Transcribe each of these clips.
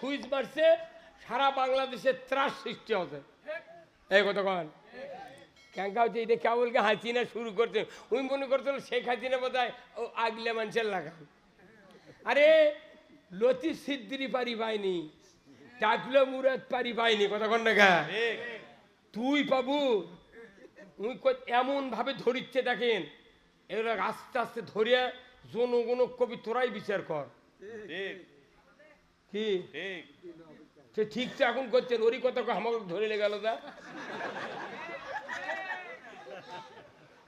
Switch মারছে, সারা বাংলাদেশে ত্রাস সৃষ্টি হচ্ছে। এই কথা কন। ক্যাঙ্কা হচ্ছে এটা কেবলকে হাসিনা শুরু করছে? উনি মনে করছিল শেখ হাসিনা বোধ হয় আগলে মানুষের লাগান আরে লতি সিদ্দিরি পারি পাইনি টাকলো মুরাদ পারি পাইনি, কথা কন গা? তুই পাবু উই কই- এমন ভাবে ধরিচ্ছে দেখেন। এগুলো আস্তে আস্তে ধরিয়া জনগণ কবি তোরাই বিচার কর। কি? সে ঠিক তো এখন করছেন ওরই কথা আমাকে ধরে গেল দা।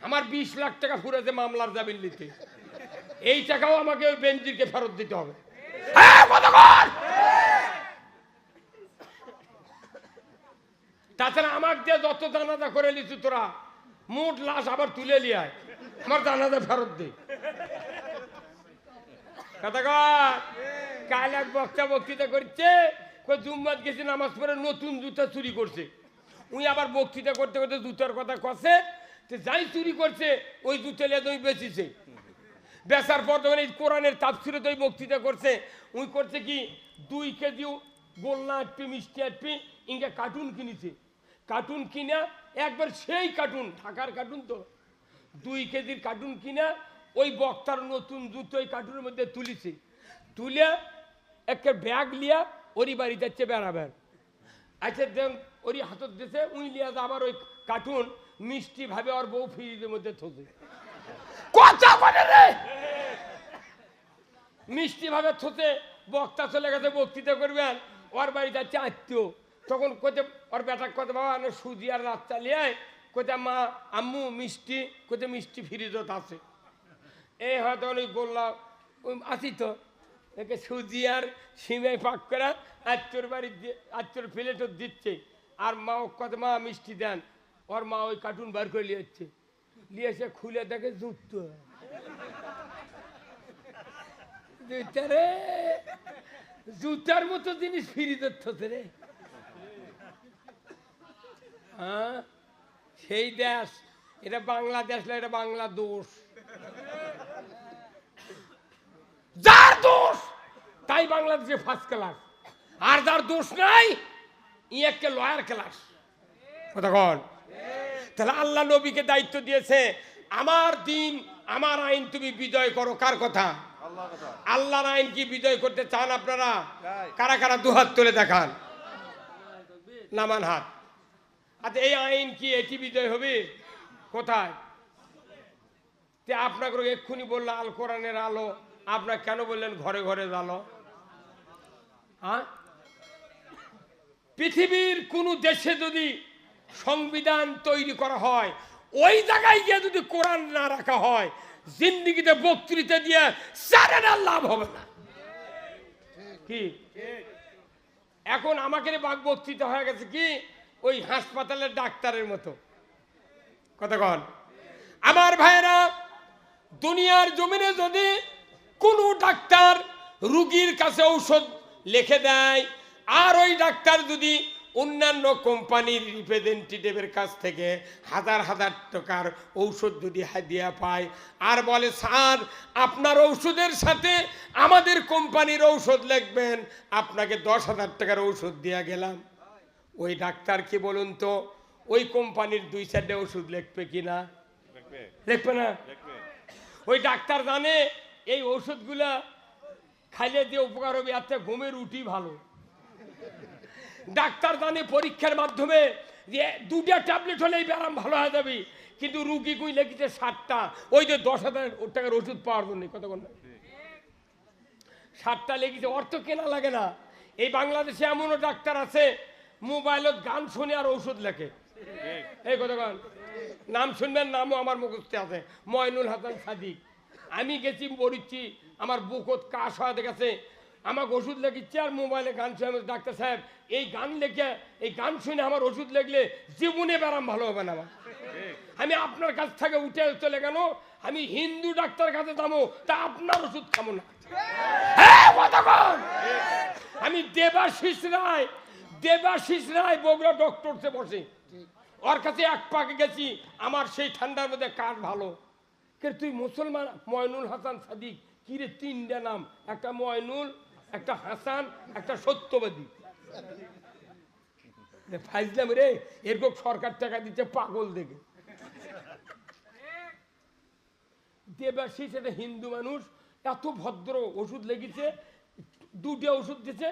আমার বিশ লাখ টাকা ফুরেছে মামলার জামিন নিতে। এই টাকাও আমাকে ওই বেঞ্জিরকে ফেরত দিতে হবে। হ্যাঁ, তাছাড়া আমাকে দিয়ে যত জানাজা করে লিছু তোরা মোট লাশ আবার তুলে লিয়ায় আমার জানাজা ফেরত দে। কথা কাল এক বক্তা বক্তৃতা করছে জুম্মাত গেছে, নামাজ পড়ে নতুন জুতা চুরি করছে। উনি আবার বক্তৃতা করতে করতে জুতার কথা কষে তো যাই চুরি করছে, ওই জুতা লিয়ে তুমি বেচিছে। বেচার পর তখন এই কোরআনের তাপসিরে তো বক্তৃতা করছে উই করছে কি, দুই কেজি গোল্লা আটপি, মিষ্টি আটপি, ইনকে কার্টুন কিনেছে। কার্টুন কিনা, একবার সেই কার্টুন, ঢাকার কার্টুন তো, দুই কেজির কার্টুন কিনা, ওই বক্তার নতুন জুতো ওই কার্টুনের মধ্যে তুলিছে। তুলে একটা ব্যাগ লিয়া ওরই বাড়ি যাচ্ছে বেড়াবেন আচ্ছা দেন ওরই হাতত দিছে, উই লিয়া আবার ওই কার্টুন মিষ্টি ভাবে ওর বউ ফ্রিজের মধ্যে থসে কথা বলে রে! মিষ্টি ভাবে থতে বক্তা চলে গেছে, বক্তৃতা করবেন, ওর বাড়ি যাচ্ছে আত্মীয়। তখন কোথায় ওর বেটা কোথায় বাবা সুজি আর রাত চালিয়ে কোথায় মা, আম্মু, মিষ্টি। কোথায় মিষ্টি ফ্রিজত আছে। এই হয়তো অনেক ওই আছি তো একে সুজি আর সিমে পাক করা আত্মীয়র বাড়ি আত্মীয়র প্লেটও দিচ্ছে। আর মা কত মা মিষ্টি দেন। ওর মা ওই কার্টুন বার করে নিয়ে যাচ্ছে নিয়ে এসে খুলে জুতো। জুতা রে। জুতার মতো জিনিস ফিরি ধরতে রে। হ্যাঁ? সেই দেশ। এটা বাংলাদেশ না, এটা বাংলা দোষ যার দোষ তাই বাংলাদেশে ফার্স্ট ক্লাস আর যার দোষ নাই ই একটা লয়ার ক্লাস কতক্ষণ তাহলে আল্লাহ নবীকে দায়িত্ব দিয়েছে আমার দিন আমার আইন তুমি বিজয় করো কার কথা? আল্লাহ আল্লাহর আইন কি বিজয় করতে চান আপনারা। কারা কারা দুহাত তুলে দেখান? নামান হাত। আচ্ছা এই আইন কি এটি বিজয় হবে? কোথায়? তে আপনাকে এক্ষুনি বলল আল কোরআনের আলো। আপনার কেন বললেন ঘরে ঘরে আলো হ্যাঁ পৃথিবীর কোন দেশে যদি সংবিধান তৈরি করা হয়, ওই জায়গায় গিয়ে যদি কোরআন না রাখা হয়, জিন্দিগিতে বক্তৃতা দিয়ে লাভ হবে না। কি? এখন আমাকে বাক বক্তৃতা হয়ে গেছে কি? ওই হাসপাতালের ডাক্তারের মতো। কন। আমার ভাইরা দুনিয়ার জমিনে যদি কোনো ডাক্তার রুগীর কাছে ঔষধ লিখে দেয়। আর ওই ডাক্তার যদি অন্যান্য কোম্পানির রিপ্রেজেন্টেটিভের কাছ থেকে হাজার হাজার টাকার ঔষধ যদি হাদিয়া পায় আর বলে স্যার আপনার ঔষধের সাথে আমাদের কোম্পানির ঔষধ লিখবেন। আপনাকে দশ হাজার টাকার ঔষধ দেওয়া গেলাম। ওই ডাক্তার কি বলুন তো ওই কোম্পানির দুই চারটে ওষুধ লিখবে কি না? লিখবে। না? ওই ডাক্তার জানে এই ওষুধগুলা খাইলে দিয়ে উপকার হবে থেকে ঘুমের উঠি ভালো। ডাক্তার জানে পরীক্ষার মাধ্যমে যে দুটা ট্যাবলেট হলেই ব্যায়াম ভালো হয়ে যাবে, কিন্তু রুগী কুই লেগেছে ষাটটা ওই যে দশ হাজার টাকার ওষুধ পাওয়ার জন্য কতক্ষণ ষাটটা লেগেছে, অর্থ কেনা লাগে না। এই বাংলাদেশে এমনও ডাক্তার আছে, মোবাইলত গান শুনে আর ওষুধ লেখে। এই কতক্ষণ নাম শুনবেন, নামও আমার মুখস্থে আছে, ময়নুল হাসান সাদিক। আমি গেছি বরিচ্ছি আমার বুকত কাশ হয়ে গেছে আমাকে ওষুধ লেগেছে আর মোবাইলে গান শুনে ডাক্তার সাহেব, এই গান লেখে এই গান শুনে আমার ওষুধ লেগলে জীবনে ব্যারাম ভালো হবে না আমার। আমি আপনার কাছ থেকে উঠে চলে গেল, আমি হিন্দু ডাক্তার কাছে যাব, তা আপনার ওষুধ খাব না। আমি দেবাশিস রায় দেবাশিস রায় বগুড়া ডক্টরসে বসে। ওর কাছে এক পাকে গেছি, আমার সেই ঠান্ডার মধ্যে কাঠ ভালো। কে তুই মুসলমান, ময়নুল হাসান সাদিক কিরে তিনটা নাম? একটা ময়নুল একটা হাসান, একটা সত্যবাদী। ফাইজলাম রে, এরকম সরকার টাকা দিচ্ছে পাগল দেখে। দেবাশিস একটা হিন্দু মানুষ, এত ভদ্র ওষুধ লেগেছে দুটো ওষুধ দিয়েছে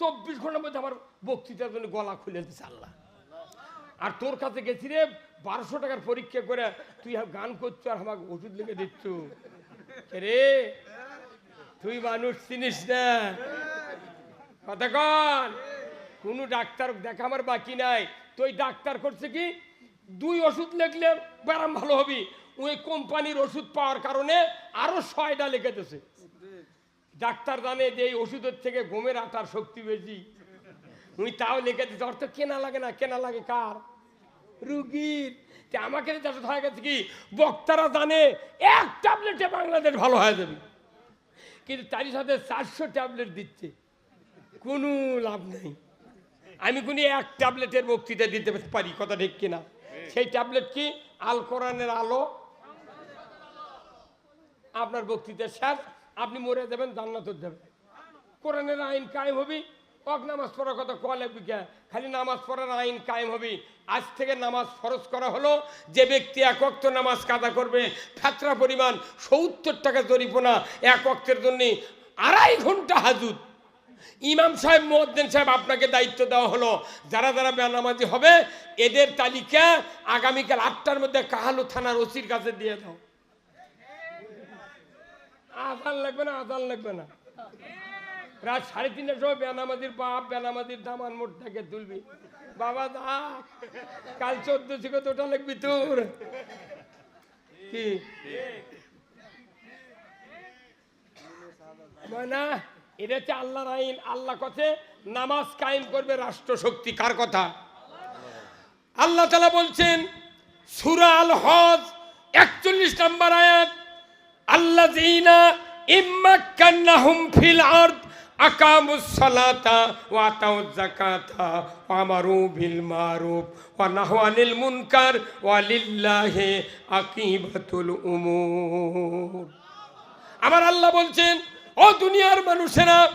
চব্বিশ ঘণ্টার মধ্যে আমার বক্তৃতার জন্য গলা খুলে দিচ্ছে আল্লাহ। আর তোর কাছে গেছি রে, বারোশো টাকার পরীক্ষা করে তুই গান করছ আর আমাকে ওষুধ লিখে দিচ্ছ। রে? তুই মানুষ চিনিস না। কথা কন। ডাক্তার দেখা আমার বাকি নাই। তুই ডাক্তার করছে কি? দুই ওষুধ লিখলে ব্যারাম ভালো হবি। ওই কোম্পানির ওষুধ পাওয়ার কারণে আরও ছয়টা লিখে ডাক্তার জানে যে এই ওষুধের থেকে ঘুমের আটার শক্তি বেশি। উনি তাও লিখে দিচ্ছে অর্থ কেনা লাগে না, কেনা লাগে কার? রুগীর। আমাকে হয়ে গেছে কি? বক্তারা জানে এক ট্যাবলেটে বাংলাদেশ ভালো হয়ে যাবে। কিন্তু তারই সাথে চারশো ট্যাবলেট দিচ্ছে। কোনো লাভ নেই। আমি কোন এক ট্যাবলেটের বক্তৃতা দিতে পারি কথা ঠিক কিনা? সেই ট্যাবলেট কি? আল কোরআনের আলো? আপনার বক্তৃতা স্যার আপনি মরে দেবেন জান্নাত যাবেন কোরআনের আইন কায়েম হবি। অক নামাজ পড়ার কথা কলে বিজ্ঞা খালি নামাজ পড়ার আইন কায়েম হবে। আজ থেকে নামাজ ফরজ করা হলো। যে ব্যক্তি এক অক্ত নামাজ কাদা করবে ফ্যাতরা পরিমাণ সত্তর টাকা জরিপনা এক অক্তের জন্য আড়াই ঘণ্টা হাজুত। ইমাম সাহেব মোয়াদ্দেন সাহেব আপনাকে দায়িত্ব দেওয়া হলো। যারা যারা বেনামাজি হবে, এদের তালিকা আগামীকাল আটটার মধ্যে কাহালু থানার ওসির কাছে দিয়ে দাও। আজান লাগবে না, আজান লাগবে না। রাত সাড়ে তিনটার সময় বেনামাজির বাপ, বেনামাজির দামান মোটটাকে তুলবি। বাবা দা, কাল চোদ্দ থেকে তোটা লিখবি তোর। কি? না এটা হচ্ছে আল্লাহর আইন। আল্লাহ কথা নামাজ কায়েম করবে রাষ্ট্র শক্তি কার কথা? আল্লাহ তালা বলছেন, সুরা আল হজ একচল্লিশ নম্বর আয়াত আল্লাহ জিনা ইম্মাক্কান্নাহুম ফিল আরদ ওয়া ওয়া আমার আল্লাহ বলছেন, ও দুনিয়ার মানুষেরা,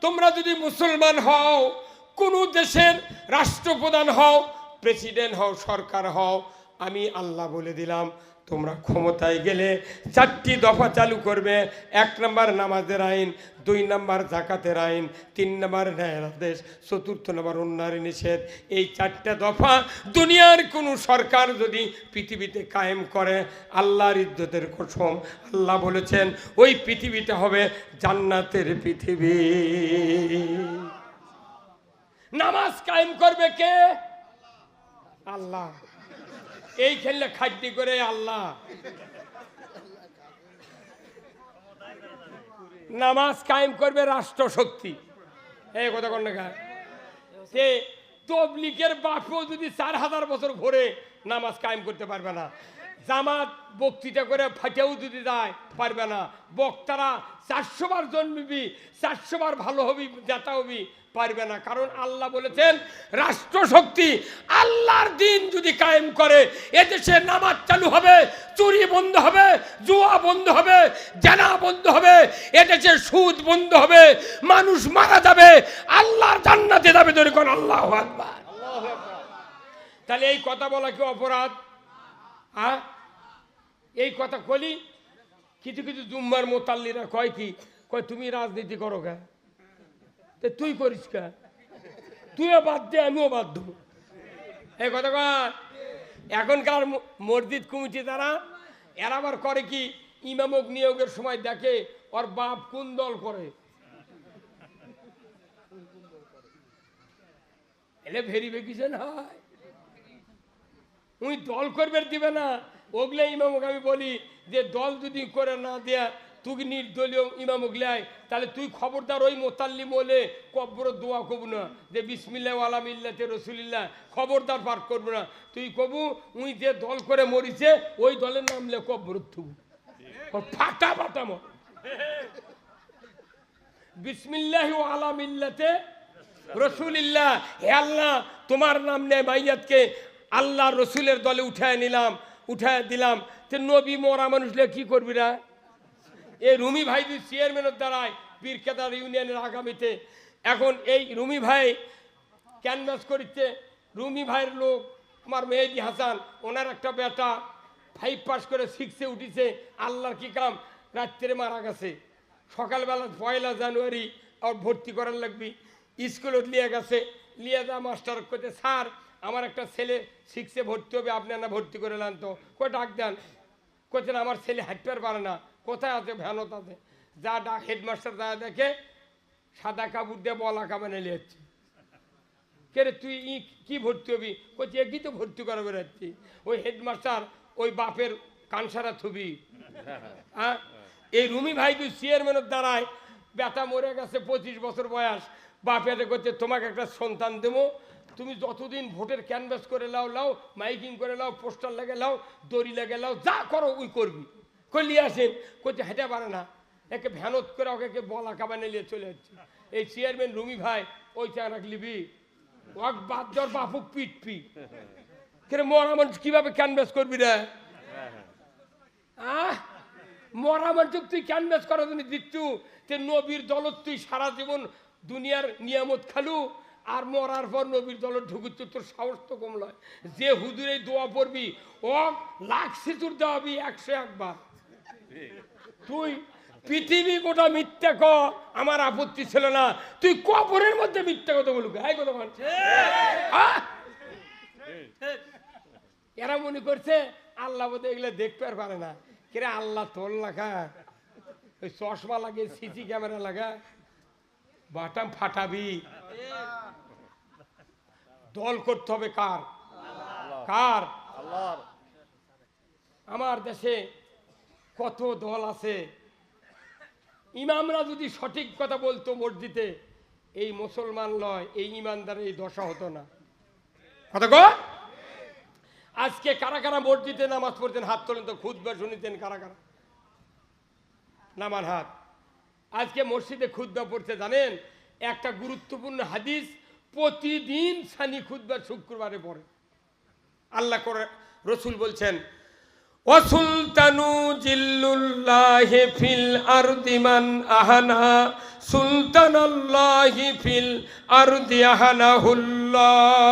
তোমরা যদি মুসলমান হও, কোন দেশের রাষ্ট্রপ্রধান হও, প্রেসিডেন্ট হও, সরকার হও, আমি আল্লাহ বলে দিলাম তোমরা ক্ষমতায় গেলে চারটি দফা চালু করবে। এক নম্বর নামাজের আইন, দুই নম্বর জাকাতের আইন, তিন নম্বর ন্যায়ের আদেশ, চতুর্থ নম্বর উন্নয়ন নিষেধ। এই চারটা দফা দুনিয়ার কোনো সরকার যদি পৃথিবীতে কায়েম করে, আল্লাহর ইজ্জতের কসম, আল্লাহ বলেছেন, ওই পৃথিবীতে হবে জান্নাতের পৃথিবী। নামাজ কায়েম করবে কে? আল্লাহ। এই খেললে খাদ্যি করে আল্লাহ। নামাজ কায়েম করবে রাষ্ট্র শক্তি এই কথা কন সে তবলিকের বাপও যদি চার হাজার বছর ঘুরে নামাজ কায়েম করতে পারবে না। জামাত বক্তৃতা করে ফাটেও যদি যায় পারবে না। বক্তারা চারশো বার জন্মিবি চারশো বার ভালো হবি জেতা হবি পারবে না। কারণ আল্লাহ বলেছেন রাষ্ট্র শক্তি আল্লাহর দিন যদি কায়েম করে এদেশে নামাজ চালু হবে চুরি বন্ধ হবে জুয়া বন্ধ হবে জানা বন্ধ হবে এদেশে সুদ বন্ধ হবে মানুষ মারা যাবে আল্লাহর জান্নাতে যাবে ধরে কোন আল্লাহ আকবার। তাহলে এই কথা বলা কি অপরাধ? হ্যাঁ এই কথা কলি, কিছু কিছু জুম্মার মোতাল্লিরা কয় কি, কয়, তুমি রাজনীতি করো কে? তুই করিস কে? তুইও দে, আমিও বাধ্য এই কথা কয়, এখনকার মসজিদ কমিটি তারা, এরা আবার করে কি ইমামক নিয়োগের সময় দেখে, ওর বাপ কোন দল করে? এলে ভেরিফিকেশন হয়। উনি দল করবে দিবে না। ওগুলো ইমামক, আমি বলি যে দল যদি করে না দেয়া, তুই নির্দলীয় ইমামক লেয় তাহলে তুই খবরদার ওই মোতাল্লি বলে কব্বর দোয়া কবু না, যে বিসমিল্লা আলাম ইল্লাতে রসুলিল্লাহ, খবরদার পাঠ করব না। তুই কবু, উনি যে দল করে মরিছে, ওই দলের নাম লে কব্বর থুবু ফাটা ফাটা মর বিসমিল্লাহি ও আলা মিল্লাতে রসুলিল্লাহ। হে আল্লাহ, তোমার নাম নেয় মাইয়াতকে আল্লাহ রসুলের দলে উঠায় নিলাম, উঠায় দিলাম। তে নবী মরা মানুষলে কি করবি না এ রুমি ভাই যদি চেয়ারম্যানের দ্বারায় বীরকেদার ইউনিয়নের আগামীতে, এখন এই রুমি ভাই ক্যানভাস করছে রুমি ভাইয়ের লোক, আমার মেহেদি হাসান, ওনার একটা বেটা ফাইভ পাস করে সিক্সে উঠিছে, আল্লাহর কি কাম? রাত্রে মারা গেছে। সকালবেলা পয়লা জানুয়ারি, আর ভর্তি করার লাগবি। স্কুলত নিয়ে গেছে নিয়ে যা মাস্টার করতে স্যার আমার একটা ছেলে সিক্সে ভর্তি হবে, আপনি না ভর্তি করে নেন তো। কই ডাক দেন। কোথায় আমার ছেলে হাঁটতে পারে না। কোথায় আছে? ভ্যানত আছে। যা ডাক, হেডমাস্টার যা দেখে সাদা কাপড় দিয়ে বলা কামানে নিয়েছে কে রে, তুই ই কি ভর্তি হবি? বলছি একই তো ভর্তি করা বেরোচ্ছি ওই হেডমাস্টার ওই বাপের কানসারা থুবি। হ্যাঁ এই রুমি ভাই তুই চেয়ারম্যানের দ্বারায় বেটা মরে গেছে, পঁচিশ বছর বয়স। বাপেতে করছে তোমাকে একটা সন্তান দেবো। তুমি যতদিন ভোটের ক্যানভাস করে লাও লাও, মাইকিং করে লাও, পোস্টার লাগে লাও, দড়ি লাগে লাও, যা করো ওই করবি। করলি আসেন? করছে হেঁটে পারে না। একে ভ্যানত করে ওকে একে বলা কাবানে নিয়ে চলে যাচ্ছে। এই চেয়ারম্যান রুমি ভাই, ওই চা রাখলিবি ওয়াক বাদ দেওয়ার বাপুক পিট পি। কেন মরা মানুষ কীভাবে ক্যানভাস করবি রে? আহ? মরা মানুষ তুই ক্যানভাস করার জন্য দিচ্ছু, তে নবীর দলত তুই সারা জীবন দুনিয়ার নিয়ামত খালু। আর মরার পর নবীর দলত ঢুকুচ্ছ তোর সাহস তো কম যে হুদুরে দোয়া পড়বি, ও লাখ সিচুর দেওয়াবি একশো একবার। তুই পৃথিবী গোটা মিথ্যা ক, আমার আপত্তি ছিল না। তুই কবরের মধ্যে মিথ্যা কথা বলুক এই কথা আহ! এরা মনে করছে, আল্লাহ বোধ এগুলো দেখতে আর পারে না। কিরে আল্লাহ তোর লাগা? ওই চশমা লাগে, সিসি ক্যামেরা লাগা। বাটাম ফাটাবি। দল করতে হবে কার? কার? আমার দেশে কত দল আছে? ইমামরা যদি সঠিক কথা বলতো মসজিদে এই মুসলমান লয় এই ইমানদার এই দশা হতো না। কথা আজকে কারা কারা মসজিদে নামাজ পড়তেন হাত তোলেন তো খুদবা শুনিতেন কারা কারা? নামার হাত আজকে মসজিদে খুদ্া পড়তে জানেন? একটা গুরুত্বপূর্ণ হাদিস প্রতিদিন সানি খুদ্া শুক্রবারে পড়ে। আল্লাহ করে রসুল বলছেন অসুলতানু জিল্লুল্লাহি ফিল আরদিমান আহানা সুলতান আল্লাহি ফিল আরদি আহানাহুল্লাহ।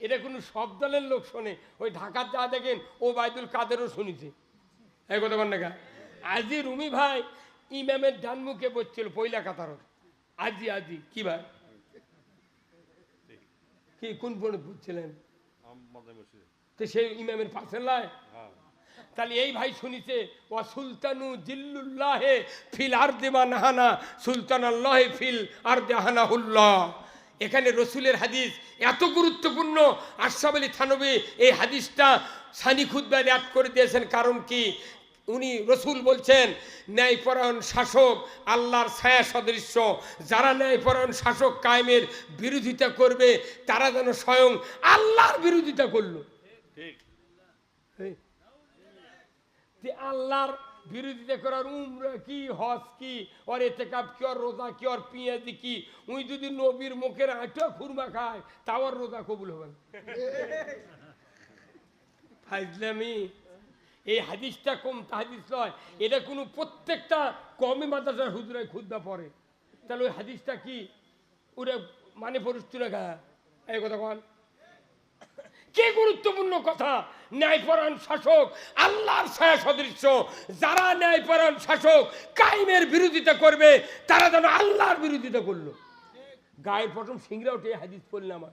এটা কোনো সব দলের লোক শোনে। ওই ঢাকার যা দেখেন ও বাইদুল কাদেরও শুনিছে। এই কথা বল না আজি রুমি ভাই ইমামের ডান মুখে বসছিল পয়লা কাতারত আজি আজি কি ভাই কি কোন পড়ে বুঝছিলেন তো সেই ইমামের পাশে লাই হ্যাঁ তাহলে এই ভাই শুনিছে ও সুলতানু জিল্লুল্লাহে ফিল আর দেমা নাহানা সুলতান আল্লাহে ফিল আর দেহানা দেহানাহুল্লাহ এখানে রসুলের হাদিস এত গুরুত্বপূর্ণ। আশরাফ আলী থানবী এই হাদিসটা সানি খুদ্ায় অ্যাড করে দিয়েছেন। কারণ কি? উনি রসুল বলছেন ন্যায়পরায়ণ শাসক আল্লাহর ছায়া সদৃশ্য যারা ন্যায়পরায়ণ শাসক কায়েমের বিরোধিতা করবে তারা যেন স্বয়ং আল্লাহর বিরোধিতা করল। যে আল্লাহর বিরোধিতা করার উমরা কি হজ কি ওর এতেকাপ কি ওর রোজা কি ওর পিঁয়াজি কি? উই যদি নবীর মুখের আঁটা খুরমা খায় তাও আর রোজা কবুল হবে না। ফাইজলামি এই হাদিসটা কম হাদিস নয়। এটা কোনো প্রত্যেকটা কমে মাদ্রাসার হুজুরায় খুদ্া পড়ে। তাহলে ওই হাদিসটা কি? ওরা মানে পরিস্থিতি গা? এই কথা কন। কি গুরুত্বপূর্ণ কথা? ন্যায়পরায়ণ শাসক, আল্লাহর ছায়া সদৃশ্য যারা ন্যায়পরায়ণ শাসক কাইমের বিরোধিতা করবে, তারা যেন আল্লাহর বিরোধিতা করল। গায়ের প্রথম সিংরা উঠে হাদিস পড়লে আমার।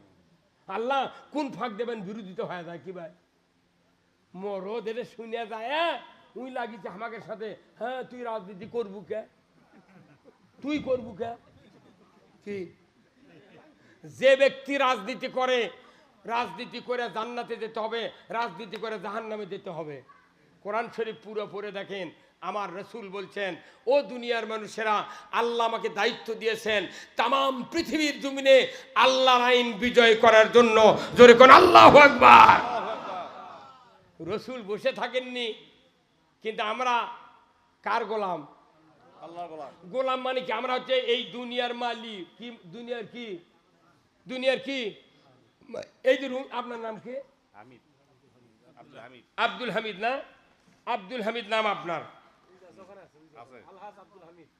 আল্লাহ কোন ফাঁক দেবেন, বিরোধিতা হয়ে যায় কি ভাই মরদ এটা শুনে যায় হ্যাঁ উই লাগিছে আমাকে সাথে। হ্যাঁ তুই রাজনীতি করবু কে? তুই করবু কে? কি? যে ব্যক্তি রাজনীতি করে রাজনীতি করে জান্নাতে যেতে হবে রাজনীতি করে জাহান্নামে যেতে হবে। কোরআন শরীফ পুরো পড়ে দেখেন আমার রসুল বলছেন ও দুনিয়ার মানুষেরা আল্লাহ আমাকে দায়িত্ব দিয়েছেন তাম পৃথিবীর জমিনে আল্লাহর আইন বিজয় করার জন্য। জোরে কোন আল্লাহ আকবার। রসুল বসে থাকেননি কিন্তু আমরা কার গোলাম? গোলাম। মানে কি? আমরা হচ্ছে এই দুনিয়ার মালিক। কি দুনিয়ার কি? দুনিয়ার কি? এই যে রুম- আপনার নাম কি? আব্দুল হামিদ। না? আব্দুল হামিদ নাম আপনার। আছে।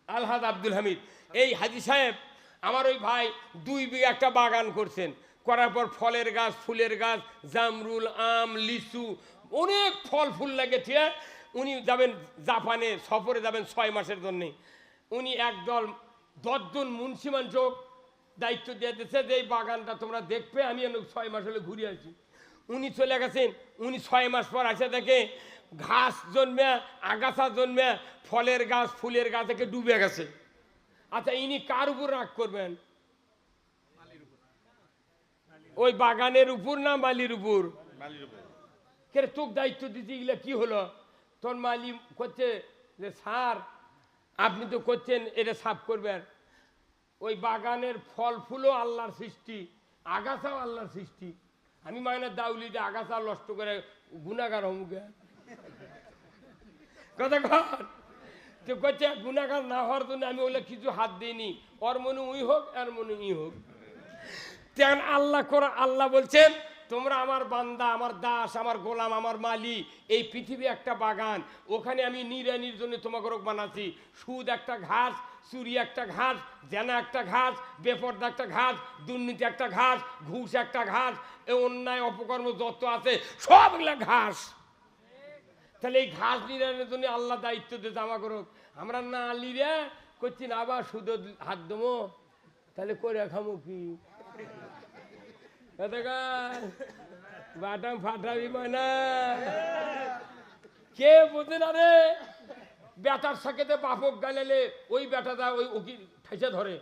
আলহাদ আব্দুল হামিদ। এই হাজি সাহেব আমার ওই ভাই দুই বিঘা একটা বাগান করছেন। করার পর ফলের গাছ ফুলের গাছ জামরুল আম লিচু অনেক ফল ফুল লাগেছে। উনি যাবেন জাপানে, সফরে যাবেন ছয় মাসের জন্যে। উনি একদল দশজন মুন্সিমান চোখ দায়িত্ব দিয়ে দিচ্ছে যে, এই বাগানটা তোমরা দেখবে, আমি ছয় মাস হলে ঘুরে আসি। উনি চলে গেছেন। উনি ছয় মাস পর আসে দেখে ঘাস জন্মে, আগাছা জন্মে, ফলের গাছ, ফুলের গাছ থেকে ডুবে গেছে। আচ্ছা ইনি কার উপর রাগ করবেন? ওই বাগানের উপর না বালির উপর? মালির উপর। কে তোকে দায়িত্ব দিতে গেলে কি হলো? তোর মালি করছে যে সার আপনি তো করছেন, এটা সাফ করবেন। ওই বাগানের ফল ফুলও আল্লাহর সৃষ্টি, আগাছাও আল্লাহর সৃষ্টি। আমি মানে দাউলি যে আগাছা নষ্ট করে গুণাগার হমুকে কথা কর তো করছে গুণাগার না হওয়ার জন্য আমি ওগুলো কিছু হাত দিইনি। ওর মনে উই হোক, আর মনে ই হোক। তেমন আল্লাহ করা আল্লাহ বলছেন তোমরা আমার বান্দা, আমার দাস, আমার গোলাম, আমার মালি এই পৃথিবী একটা বাগান। ওখানে আমি নিরানির জন্য তোমাকে রোগ বানাচ্ছি। সুদ একটা ঘাস, চুরি একটা ঘাস, জেনা একটা ঘাস, বেপর্দা একটা ঘাস, দুর্নীতি একটা ঘাস, ঘুষ একটা ঘাস অন্যায়, অপকর্ম যত আছে, সবগুলা ঘাস। তাহলে এই ঘাস নিরানের জন্য আল্লাহ দায়িত্ব দিতে আমা করুক আমরা না লিরে করছি না, আবার সুদ হাত দেবো তাহলে করে খামো কি? বাটাম ফাটাবি মানে কে বোঝে না রে? বেটার সাথে বাপক গালেলে ওই বেটাটা ওই উকি ঠেসে ধরে।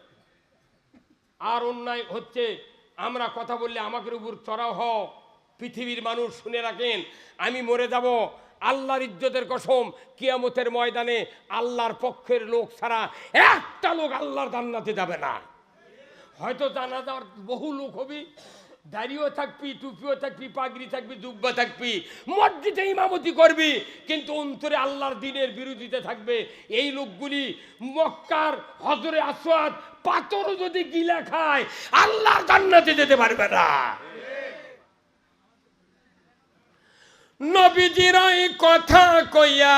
আর অন্যায় হচ্ছে আমরা কথা বললে আমাকে উপর চড়াও হও। পৃথিবীর মানুষ শুনে রাখেন আমি মরে যাব। আল্লাহর ইজ্জতের কসম কিয়ামতের ময়দানে আল্লাহর পক্ষের লোক ছাড়া একটা লোক আল্লাহর জান্নাতে যাবে না। হয়তো জানাজার বহু লোক হবি দাড়িও থাকবি, টুপিও থাকবি, পাগড়ি থাকবি জুব্বা থাকবি, মসজিদে ইমামতি করবি, কিন্তু অন্তরে আল্লাহর দিনের বিরোধিতা থাকবে। এই লোকগুলি মক্কার হজরে আসওয়াদ পাথরও যদি গিলা খায়, আল্লাহর জান্নাতে যেতে পারবে না। নবীজির কথা কইয়া,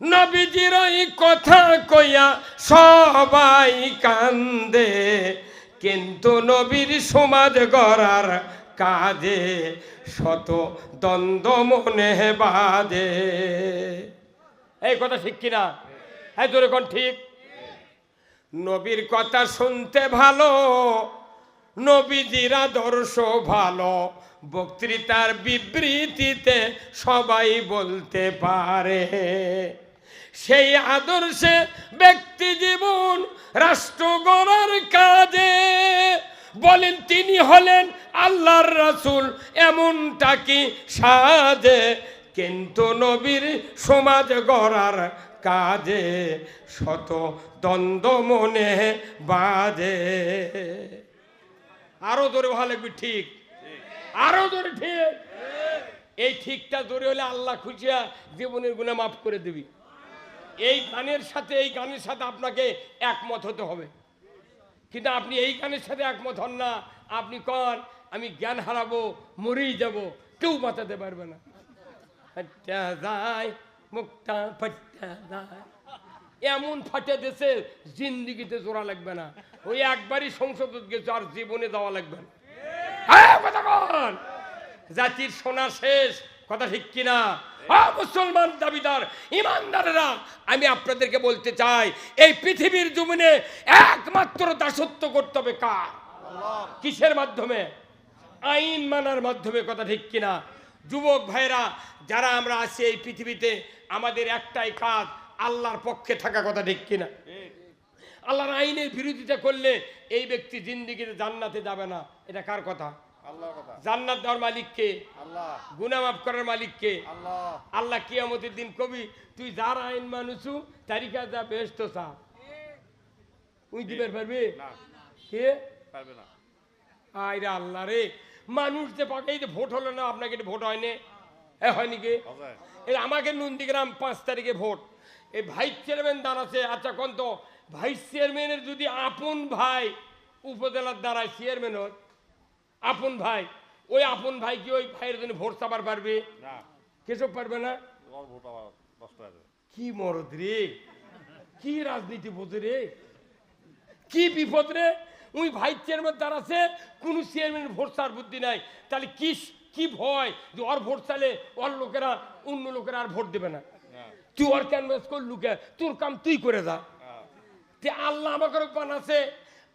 নবীজির কথা কইয়া সবাই কান্দে। কিন্তু নবীর সমাজ গড়ার কাজে শত দ্বন্দ্ব মনে বাদে এই কথা ঠিক কিনা? হ্যাঁ জোরে কোন ঠিক? নবীর কথা শুনতে ভালো, নবীজির আদর্শ ভালো, বক্তৃতার বিবৃতিতে সবাই বলতে পারে। সেই আদর্শে ব্যক্তি জীবন রাষ্ট্র গড়ার কাজে। বলেন, তিনি হলেন আল্লাহর রাসুল, এমনটা কি সাজে? কিন্তু নবীর সমাজ গড়ার কাজে শত দ্বন্দ্ব মনে বাজে। আরও জোরে ভালো লাগবে ঠিক? আরও জোরে, ঠিক? এই ঠিকটা জোরে হলে আল্লাহ খুশিয়া জীবনের গুণা মাফ করে দিবি। এই গানের সাথে, এই গানের সাথে আপনাকে একমত হতে হবে। কিন্তু আপনি এই গানের সাথে একমত হন না, আপনি কন, আমি জ্ঞান হারাবো, মরেই যাব, কেউ বাঁচাতে পারবে না। এমন ফাটে দেশে জিন্দিগিতে জোড়া লাগবে না। ওই একবারই সংসদ গেছে আর জীবনে যাওয়া লাগবে না। হ্যাঁ জাতির সোনা শেষ কথা ঠিক কিনা? মুসলমান দাবিদার, ইমানদারেরা, আমি আপনাদেরকে বলতে চাই, এই পৃথিবীর জমিনে একমাত্র দাসত্ব করতে হবে কার? কিসের মাধ্যমে? আইন মানার মাধ্যমে, কথা ঠিক কিনা? যুবক ভাইরা যারা আমরা আছি এই পৃথিবীতে, আমাদের একটাই কাজ, আল্লাহর পক্ষে থাকা, কথা ঠিক কিনা? আল্লাহর আইনের বিরোধিতা করলে এই ব্যক্তি জিন্দিগিতে জান্নাতে যাবে না। এটা কার কথা? জান্নাত দেওয়ার মালিককে আল্লাহ। গুনাহ মাফ করার মালিককে আল্লাহ। আল্লাহ কিয়ামতের দিন কবি তুই যার আইন মানুষু তারিখা যা বেস্ট চা তুই দিবে পারবি? কে? পারবে না। আইরে আল্লাহ রে মানুষ যে পাকে এই যে ভোট হলো না আপনাকে ভোট হয়নি? এ হয়নি কি? এই আমাকে নন্দীগ্রাম পাঁচ তারিখে ভোট। এই ভাইস চেয়ারম্যান দাঁড়াচ্ছে আচ্ছা কোন তো ভাইস চেয়ারম্যানের যদি আপন ভাই উপজেলার দ্বারা চেয়ারম্যান হয় আপন ভাই ওই আপন ভাই কি ওই ভাইয়ের জন্য ভোট চাপার পারবে? কেসব পারবে না? কি মরদ রে? কি রাজনীতি বোঝে রে? কি বিপদ রে? উই ভাইস চেয়ারম্যান তার আছে কোন চেয়ারম্যান ভোট চার বুদ্ধি নাই। তাহলে কি কি ভয় যে ওর ভোট চালে ওর লোকেরা অন্য লোকেরা আর ভোট দেবে না? তুই ওর ক্যানভাস কর লুকে তোর কাম তুই করে যা। তে আল্লাহ আমাকে বানাছে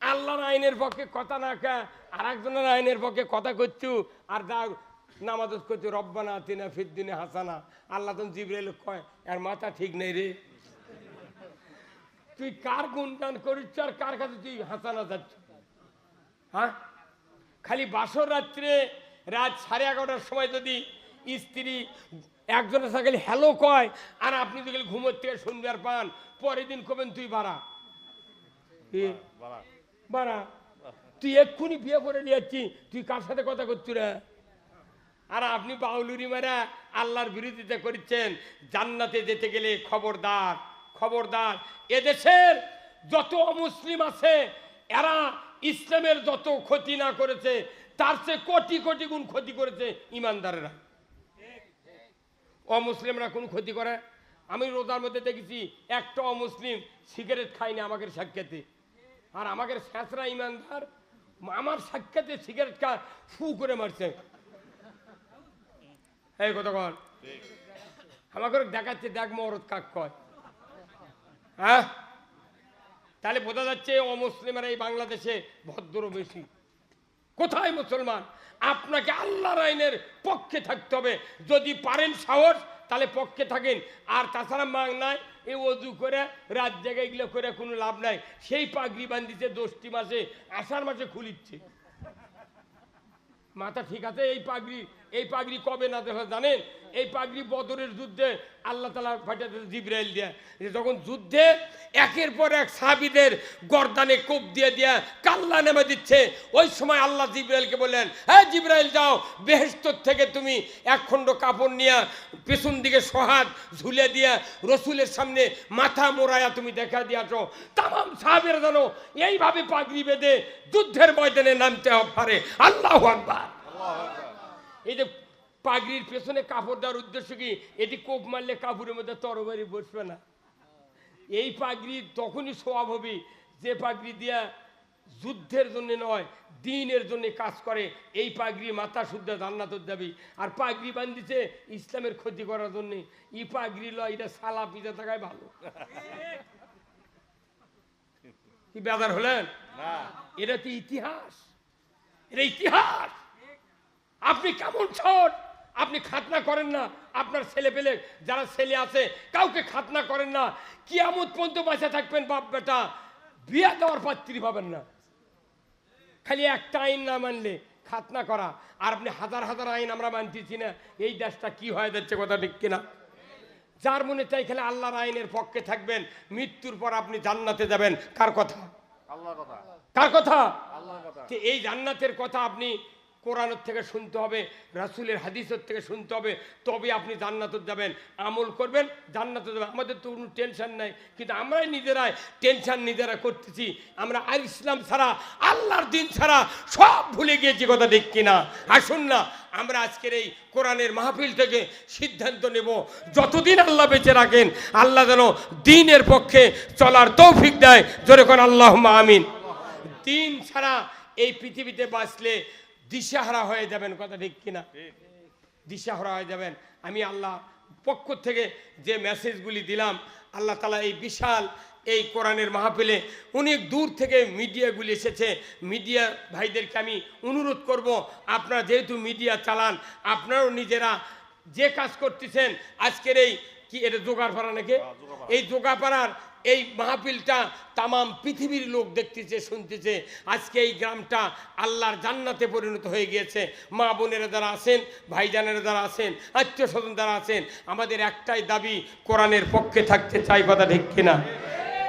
আল্লাহর আইনের পক্ষে কথা না কা আর একজনের আইনের পক্ষে কথা করছু আর যা নামাজ করছু রব্বানা তিনা ফিদ্দিনে হাসানা। আল্লাহ তো জিব্রাইল কয় আর মাথা ঠিক নেই রে। তুই কার গুণগান করিস আর কার কাছে তুই হাসানা যাচ্ছ? হ্যাঁ? খালি বাসর রাত্রে রাত সাড়ে এগারোটার সময় যদি স্ত্রী একজনের সাথে হ্যালো কয়, আর আপনি যদি ঘুমোর থেকে আর পান, পরের দিন কবেন তুই বাড়া? বাড়া, তুই এক্ষুনি বিয়ে করে নিয়ে যাচ্ছি তুই কার সাথে কথা করছি রে? আর আপনি বাউলুরি মারা আল্লাহর বিরোধিতা করছেন জান্নাতে যেতে গেলে খবরদার খবরদার। এদেশের যত অমুসলিম আছে, এরা ইসলামের যত ক্ষতি না করেছে, তার চেয়ে কোটি কোটি গুণ ক্ষতি করেছে ইমানদারেরা। অমুসলিমরা কোন ক্ষতি করে? আমি রোজার মধ্যে দেখেছি, একটা অমুসলিম সিগারেট খায়নি আমাকে সাক্ষাতে। আর আমাকে শেষরা ইমানদার। আমার সাক্ষাতে সিগারেট খা ফু করে মারছে। এই কথা কর। আমাকে দেখাচ্ছে, দেখ মরদ কাক কয়। হ্যাঁ? তাহলে বোঝা যাচ্ছে অমুসলিমেরা এই বাংলাদেশে ভদ্র বেশি। কোথায় মুসলমান? আপনাকে আল্লাহর আইনের পক্ষে থাকতে হবে। যদি পারেন সাহস তাহলে পক্ষে থাকেন। আর তাছাড়া মাং নাই, এ অজু করে রাত জায়গায় এগুলো করে কোনো লাভ নাই। সেই পাগড়ি বান্ধিছে দশটি মাসে, আষাঢ় মাসে খুলিচ্ছে। মাথা ঠিক আছে? এই পাগড়ি এই পাগড়ি কবে না দেখা, জানেন? এই পাগড়ি বদরের যুদ্ধে আল্লাহ তালা ফাটাতে জিব্রাইল দেয়া। যখন যুদ্ধে একের পর এক সাহাবিদের গর্দানে কোপ দিয়ে দিয়া কাল্লা নেমে দিচ্ছে, ওই সময় আল্লাহ জিব্রাইলকে বললেন হ্যাঁ জিব্রাইল, যাও বেহেস্তর থেকে তুমি এক খণ্ড কাপড় নিয়ে পেছন দিকে সহাত ঝুলে দিয়া রসুলের সামনে মাথা মোড়ায়া তুমি দেখা দিয়াছো। তাম সাহাবের জানো এইভাবে পাগড়ি বেঁধে যুদ্ধের ময়দানে নামতে পারে আল্লাহ আল্লাহু এই যে পাগড়ির পেছনে কাপড় দেওয়ার উদ্দেশ্য কি? এটি কোপ মারলে কাপড়ের মধ্যে তরবারি বসবে না। এই পাগড়ি তখনই স্বভাব হবে যে পাগড়ি দিয়া যুদ্ধের জন্য নয় দিনের জন্য কাজ করে। এই পাগড়ি মাথা শুদ্ধ জান্নাত যাবি আর পাগড়ি বান্ধিছে ইসলামের ক্ষতি করার জন্য। ই পাগড়ি লয় এটা সালা পিজা থাকায় ভালো। কি বেদার হলেন? এটা তো ইতিহাস। এটা ইতিহাস। আপনি কেমন ছোট আপনি খাতনা করেন না। আপনার ছেলে পেলে যারা ছেলে আছে কাউকে খাতনা করেন না। কিয়ামত পর্যন্ত বাঁচা থাকবেন বাপ বেটা। বিয়া দেওয়ার পাত্রী পাবেন না। খালি একটা আইন না মানলে খাতনা করা। আর আপনি হাজার হাজার আইন আমরা মানতেছি না। এই দেশটা কি হয়ে যাচ্ছে কথা ঠিক কিনা? যার মনে চাই খেলে আল্লাহর আইনের পক্ষে থাকবেন। মৃত্যুর পর আপনি জান্নাতে যাবেন। কার কথা? কার কথা? এই জান্নাতের কথা আপনি কোরআনের থেকে শুনতে হবে, রাসুলের হাদিসের থেকে শুনতে হবে তবে আপনি জান্নাতে যাবেন। আমল করবেন, জান্নাতে যাবেন। আমাদের তো কোনো টেনশন নাই, কিন্তু আমরাই নিজেরাই টেনশন নিজেরা করতেছি। আমরা আর ইসলাম ছাড়া, আল্লাহর দিন ছাড়া সব ভুলে গিয়েছি কথা ঠিক কিনা। আসুন না, আমরা আজকের এই কোরআনের মাহফিল থেকে সিদ্ধান্ত নেব। যতদিন আল্লাহ বেঁচে রাখেন, আল্লাহ যেন দিনের পক্ষে চলার তৌফিক দেয়। জোরে কোন আল্লাহ আমিন। দিন ছাড়া এই পৃথিবীতে বাঁচলে দিশাহারা হয়ে যাবেন কথা ঠিক কিনা? দিশাহারা হয়ে যাবেন। আমি আল্লাহ পক্ষ থেকে যে মেসেজগুলি দিলাম আল্লাহ তালা এই বিশাল এই কোরআনের মাহফিলে অনেক দূর থেকে মিডিয়াগুলি এসেছে। মিডিয়া ভাইদেরকে আমি অনুরোধ করব আপনারা যেহেতু মিডিয়া চালান আপনারাও নিজেরা যে কাজ করতেছেন আজকের এই কি এটা জোগাড়পাড়া নাকি? হ্যাঁ। এই জোগাপাড়ার এই মাহফিলটা তামাম পৃথিবীর লোক দেখতেছে শুনতেছে। আজকে এই গ্রামটা আল্লাহর জান্নাতে পরিণত হয়ে গিয়েছে। মা বোনেরা যারা আছেন ভাইজানেরা যারা আছেন আত্মীয় স্বজন যারা আছেন আমাদের একটাই দাবি কোরআনের পক্ষে থাকতে চাই কথা ঠিক কিনা?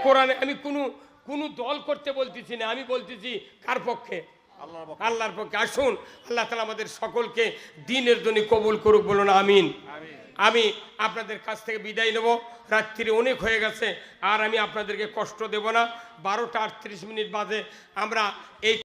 কোরআনে আমি কোনো কোনো দল করতে বলতেছি না আমি বলতেছি কার পক্ষে? আল্লাহর আল্লাহর পক্ষে। আসুন আল্লাহ তালা আমাদের সকলকে দিনের জন্য কবুল করুক বলুন আমিন। আমিন। আমি আপনাদের কাছ থেকে বিদায় নেব। রাত্রি অনেক হয়ে গেছে, আর আমি আপনাদেরকে কষ্ট দেব না। বারোটা আটত্রিশ মিনিট বাদে আমরা এই